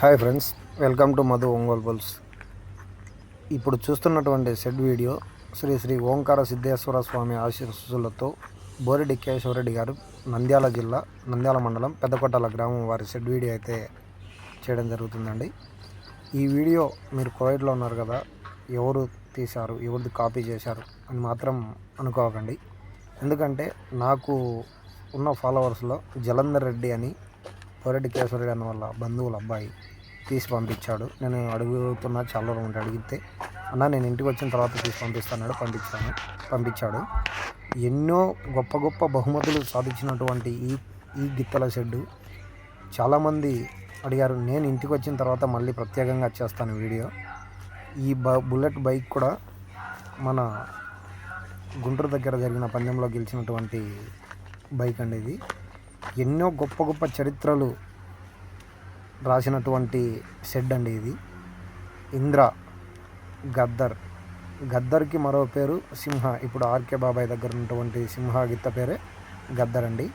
Hi friends welcome to Madhu Ongole bulls. ఇప్పుడు చూస్తున్నటువంటి shed video Sri Sri Omkara Siddheshwara స్వామి ఆశీస్సులతో బోరెడ్డి కేశవరెడ్డి గారు నంద్యాల జిల్లా నంద్యాల మండలం పెద్దకొట్టాల గ్రామం వారి షెడ్ వీడియో అయితే చేయడం జరుగుతుందండి. ఈ వీడియో మీరు కోవిడ్లో ఉన్నారు కదా ఎవరు తీశారు ఎవరిది కాపీ చేశారు అని మాత్రం అనుకోకండి. ఎందుకంటే నాకు ఉన్న ఫాలోవర్స్లో జలంధర్ రెడ్డి అని కోరెడ్డి కేశవరెడ్డి అన్న వాళ్ళ బంధువుల అబ్బాయి తీసి పంపించాడు. నేను అడుగుతున్నా చాలా రోజులు ఉంటే అడిగితే అన్న నేను ఇంటికి వచ్చిన తర్వాత తీసి పంపిస్తాను పంపించాను పంపించాడు. ఎన్నో గొప్ప గొప్ప బహుమతులు సాధించినటువంటి ఈ ఈ గిత్తల షెడ్డు. చాలామంది అడిగారు నేను ఇంటికి వచ్చిన తర్వాత మళ్ళీ ప్రత్యేకంగా చేస్తాను వీడియో. ఈ బ బుల్లెట్ బైక్ కూడా మన గుంటూరు దగ్గర జరిగిన పందెంలో గెలిచినటువంటి బైక్ అండి ఇది. ఎన్నో గొప్ప గొప్ప చరిత్రలు రాసినటువంటి షెడ్ అండి ఇది. ఇంద్ర గద్దర్. గద్దర్కి మరో పేరు సింహ. ఇప్పుడు ఆర్కే బాబాయ్ దగ్గర ఉన్నటువంటి సింహ గిత్త పేరే గద్దర్ అండి.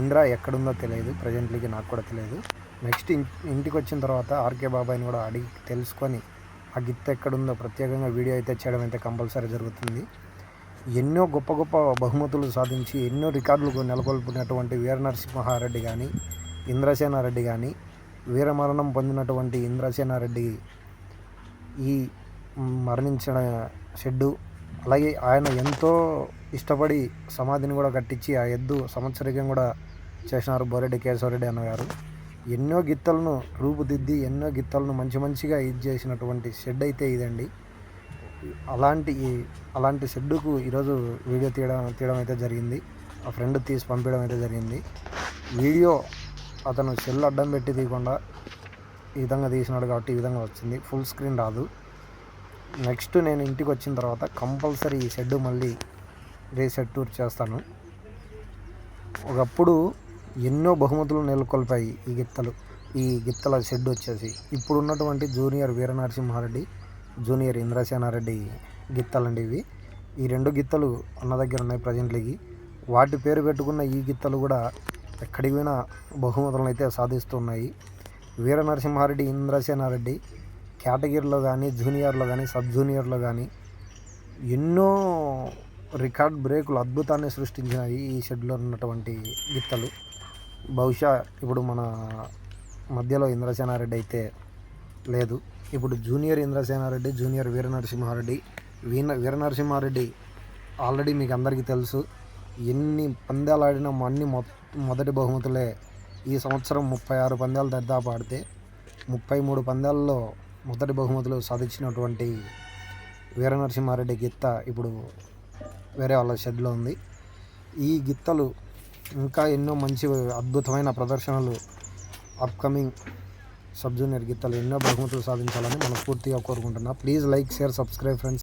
ఇంద్ర ఎక్కడుందో తెలియదు. ప్రజెంట్లీకి నాకు కూడా తెలియదు. నెక్స్ట్ ఇంటికి వచ్చిన తర్వాత ఆర్కే బాబాయ్ని కూడా అడిగి తెలుసుకొని ఆ గిత్త ఎక్కడుందో ప్రత్యేకంగా వీడియో అయితే చేయడం అయితే కంపల్సరీ జరుగుతుంది. ఎన్నో గొప్ప గొప్ప బహుమతులు సాధించి ఎన్నో రికార్డులు నెలకొల్పినటువంటి వీర నరసింహారెడ్డి కానీ ఇంద్రసేనారెడ్డి కానీ వీరమరణం పొందినటువంటి ఇంద్రసేనారెడ్డి ఈ మరణించిన షెడ్డు అలాగే ఆయన ఎంతో ఇష్టపడి సమాధిని కూడా కట్టించి ఆ ఎద్దు సంవత్సరికం కూడా చేసినారు బోరెడ్డి కేశవరెడ్డి అన్నగారు. ఎన్నో గిత్తలను రూపుదిద్ది ఎన్నో గిత్తలను మంచి మంచిగా ఇది చేసినటువంటి షెడ్ అయితే ఇదండి. అలాంటి అలాంటి షెడ్డుకు ఈరోజు వీడియో తీయడం తీయడం అయితే జరిగింది. ఆ ఫ్రెండ్ తీసి పంపించడం అయితే జరిగింది. వీడియో అతను సెల్ అడ్డం పెట్టి తీయకుండా ఈ విధంగా తీసినాడు కాబట్టి ఈ విధంగా వచ్చింది. ఫుల్ స్క్రీన్ రాదు. నెక్స్ట్ నేను ఇంటికి వచ్చిన తర్వాత కంపల్సరీ ఈ షెడ్ మళ్ళీ రీసెట్ టూర్ చేస్తాను. ఒకప్పుడు ఎన్నో బహుమతులు నెలకొల్పాయి ఈ గిత్తలు ఈ గిత్తల షెడ్ వచ్చేసి. ఇప్పుడున్నటువంటి జూనియర్ వీరనరసింహారెడ్డి జూనియర్ ఇంద్రసేనారెడ్డి గిత్తలండి ఇవి. ఈ రెండు గిత్తలు అన్న దగ్గర ఉన్నాయి ప్రజెంట్లకి. వాటి పేరు పెట్టుకున్న ఈ గిత్తలు కూడా ఎక్కడికి పోయినా బహుమతులను అయితే సాధిస్తున్నాయి. వీర నరసింహారెడ్డి ఇంద్రసేనారెడ్డి కేటగిరీలో కానీ జూనియర్లో కానీ సబ్ జూనియర్లో కానీ ఎన్నో రికార్డ్ బ్రేకులు అద్భుతాన్ని సృష్టించినాయి ఈ షెడ్లో ఉన్నటువంటి గిత్తలు. బహుశా ఇప్పుడు మన మధ్యలో ఇంద్రసేనారెడ్డి అయితే లేదు. ఇప్పుడు junior Indrasena Reddy junior Veera Narasimha Reddy Veera Veera Narasimha Reddy already మీకు అందరికీ తెలుసు. ఎన్ని పందాలు ఆడినా అన్ని మొదటి బహుమతులే ఈ సంవత్సరం ముప్పై ఆరు పందాలు దర్దాపు ఆడితే ముప్పై మూడు పందాల్లో మొదటి బహుమతులు సాధించినటువంటి వీర నరసింహారెడ్డి గిత్త ఇప్పుడు వేరే వాళ్ళ షెడ్లో ఉంది. ఈ గిత్తలు ఇంకా ఎన్నో మంచి అద్భుతమైన ప్రదర్శనలు అప్కమింగ్ సబ్ జూనియర్ ఎన్నో బహుమతులు సాధించాలని మనస్ఫూర్తిగా కోరుకుంటున్నా. Please like share subscribe friends.